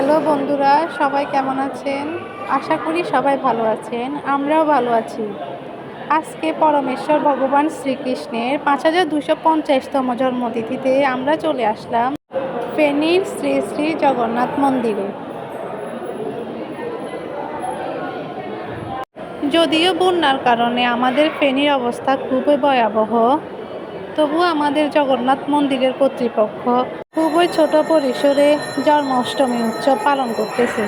Hello বন্ধুরা, সবাই কেমন আছেন? আশা করি সবাই ভালো আছেন, আমরাও ভালো আছি। আজকে পরমেশ্বর ভগবান শ্রীকৃষ্ণের পাঁচ হাজার দুশো পঞ্চাশতম জন্মতিথিতে আমরা চলে আসলাম ফেনীর শ্রী শ্রী জগন্নাথ মন্দিরে। যদিও বন্যার কারণে আমাদের ফেনীর অবস্থা খুবই ভয়াবহ তবু আমাদের জগন্নাথ মন্দিরের কর্তৃপক্ষ খুবই ছোট পরিসরে জন্মাষ্টমী উৎসব পালন করতেছে।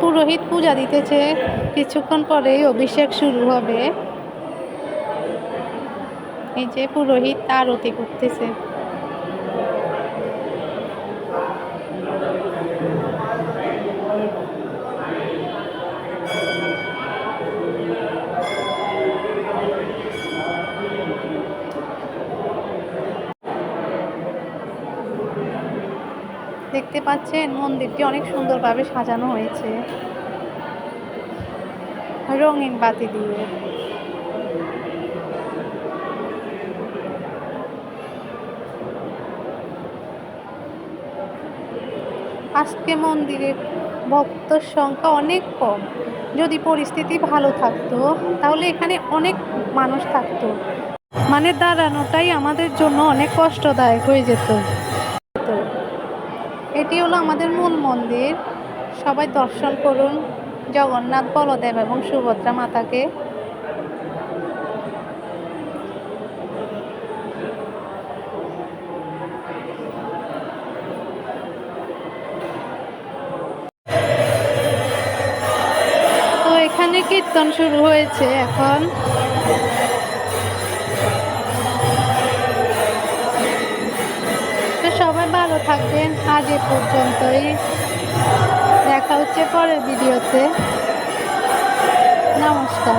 পুরোহিত পূজা দিতেছে। কিছুক্ষণ পরেই অভিষেক শুরু হবে। এই যে পুরোহিত আরতি করতেছে দেখতে পাচ্ছেন, মন্দিরটি অনেক সুন্দরভাবে সাজানো হয়েছে। রঙিন বাতি দিয়ে। আজকে মন্দিরে ভক্তর সংখ্যা অনেক কম। যদি পরিস্থিতি ভালো থাকতো, তাহলে এখানে অনেক মানুষ থাকতো। মানে দাঁড়ানোটাই আমাদের জন্য অনেক কষ্টদায়ক হয়ে যেত। এটি হলো আমাদের মূল মন্দির। সবাই দর্শন করুন। জগন্নাথ, বলদেব এবং সুভদ্রা মাতাকে। এখানে কীর্তন শুরু হয়েছে এখন। সবাই ভালো থাকবেন, আজ এ পর্যন্তই। দেখা হচ্ছে পরের ভিডিওতে। নমস্কার।